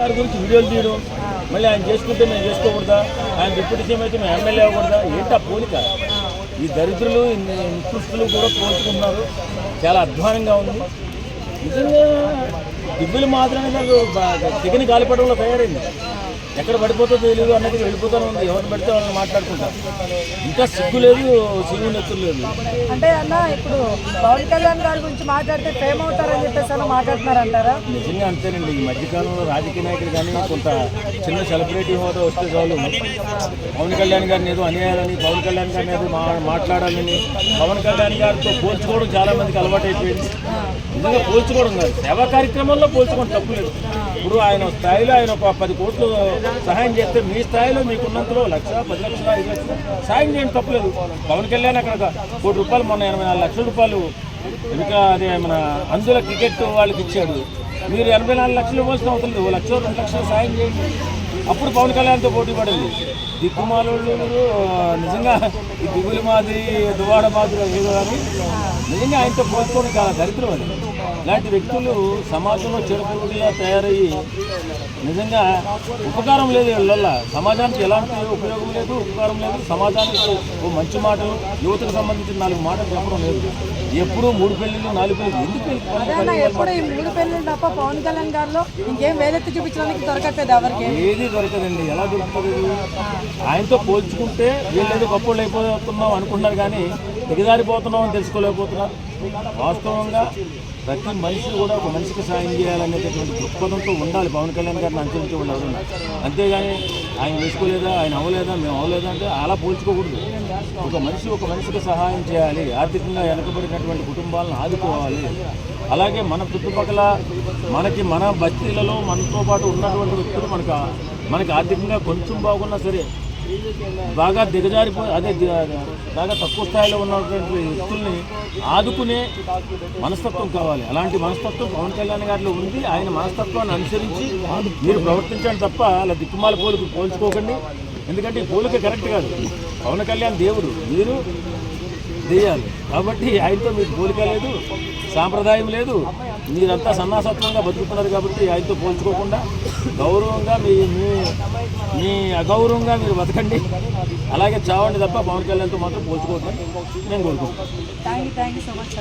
గారి గురించి వీడియోలు తీయడం మళ్ళీ ఆయన చేసుకుంటే మేము చేసుకోకూడదా? ఆయన డిప్యూటీ సీఎం అయితే మేము ఎమ్మెల్యే అవ్వకూడదా? ఏంటి ఆ పోలిక? ఈ దరిద్రులు ఈ నికృష్టులు కూడా పోల్చుకుంటున్నారు. చాలా అధ్వానంగా ఉంది. నిజంగా మాత్రమే నాకు తెగని గాలిపడంలో తయారైంది. ఎక్కడ పడిపోతుందో తెలియదు అన్నది వెళ్ళిపోతానే ఉంది. ఎవరిని పడితే వాళ్ళని మాట్లాడుకుంటాం. ఇంకా సిగ్గు లేదు సిగ్గు నెత్తులు లేదు. అంటే అన్న ఇప్పుడు పవన్ కళ్యాణ్ గారి గురించి మాట్లాడితే ఫేమ్ అవుతారని చెప్పేసి అన్న మాట్లాడుతున్నారంటారా? నిజంగా అంతేనండి. ఈ మధ్యకాలంలో రాజకీయ నాయకులు కానీ కొంత చిన్న సెలబ్రిటీ హోదా వస్తే చాలు. పవన్ కళ్యాణ్ గారిని ఏదో అనేయాలని పవన్ కళ్యాణ్ గారిని ఏదో మాట్లాడాలని పవన్ కళ్యాణ్ గారితో పోల్చుకోవడం చాలా మందికి అలవాటు అయిపోయింది నిజంగా పోల్చుకోవడం కాదు. సేవా కార్యక్రమంలో పోల్చుకోవడం తప్పు లేదు. ఇప్పుడు ఆయన స్థాయిలో ఆయన ఒక పది కోట్లు సహాయం చేస్తే మీ స్థాయిలో మీకున్నంతలో లక్ష పది లక్షల ఐదు లక్షలు సాయం చేయడం తప్పులేదు పవన్ కళ్యాణ్ అక్కడ కోటి రూపాయలు మొన్న ఎనభై నాలుగు లక్షల రూపాయలు ఇంకా అదే మన అందుల క్రికెట్ వాళ్ళకి ఇచ్చాడు. మీరు ఎనభై నాలుగు లక్షలు ఇవ్వాల్సిన అవసరం లేదు. ఓ లక్ష రెండు లక్షలు సాయం చేయండి. అప్పుడు పవన్ కళ్యాణ్తో పోటీ పడింది. దిక్కుమాలు నిజంగా ఈ దిగులు మాదిరి దువాడ మాదిరి ఏదో కానీ నిజంగా ఆయనతో పోల్చుకోవడం చాలా దరిద్రం అది. ఇలాంటి వ్యక్తులు సమాజంలో చెడుపురుగుడిగా తయారయ్యి నిజంగా ఉపకారం లేదు వీళ్ళ సమాజానికి ఎలాంటి ఉపయోగం లేదు ఉపకారం లేదు. సమాజానికి ఓ మంచి మాటలు యువతకు సంబంధించిన నాలుగు మాటలు చెప్పడం లేదు. ఎప్పుడూ మూడు పెళ్ళిళ్ళు నాలుగు పెళ్ళిళ్ళు ఎందుకు పెళ్ళి- అన్న ఎప్పుడు ఈ మూడు పెళ్ళిళ్ళు తప్ప పవన్ కళ్యాణ్ గారిలో ఇంకేం వేలెత్తి చూపించడానికి దొరకట్లేదు ఎవరికి? ఏది దొరకదండి. ఎలా దొరుకుతుంది? ఆయనతో పోల్చుకుంటే వీళ్ళేదో గొప్పలు అయిపోతున్నాం అనుకుంటున్నారు కానీ దిగజారిపోతున్నాం అని తెలుసుకోలేకపోతున్నారు. వాస్తవంగా ప్రతి మనిషి కూడా ఒక మనిషికి సాయం చేయాలనేటటువంటి దృక్పథంతో ఉండాలి. పవన్ కళ్యాణ్ గారిని అనుసరించి ఉండాలి అంతేగాని ఆయన వేసుకోలేదా ఆయన అవ్వలేదా మేము అవ్వలేదా అంటే అలా పోల్చుకోకూడదు. ఒక మనిషి ఒక మనిషికి సహాయం చేయాలి ఆర్థికంగా వెనకబడినటువంటి కుటుంబాలను ఆదుకోవాలి. అలాగే మన చుట్టుపక్కల మనకి మన బస్తీలలో మనతో పాటు ఉన్నటువంటి వ్యక్తులు మనకు మనకి ఆర్థికంగా కొంచెం బాగున్నా సరే బాగా దిగజారిపో అదే బాగా తక్కువ స్థాయిలో ఉన్నటువంటి వ్యక్తుల్ని ఆదుకునే మనస్తత్వం కావాలి. అలాంటి మనస్తత్వం పవన్ కళ్యాణ్ గారిలో ఉంది. ఆయన మనస్తత్వాన్ని అనుసరించి మీరు ప్రవర్తించండి తప్ప అలా దిక్కుమాల పోలికి పోల్చుకోకండి. ఎందుకంటే పోలిక కరెక్ట్ కాదు. పవన్ కళ్యాణ్ దేవుడు. మీరు దెయ్యాలు కాబట్టి ఆయనతో మీకు పోలిక లేదు సాంప్రదాయం లేదు. మీరంతా సన్నాసత్వంగా బతుకుతున్నారు కాబట్టి ఆయనతో పోల్చుకోకుండా గౌరవంగా మీ మీ మీ అగౌరవంగా మీరు బతకండి. అలాగే చావండి తప్ప పవన్ కళ్యాణ్తో మాత్రం పోల్చుకోవద్దని నేను కోరుకుంటాను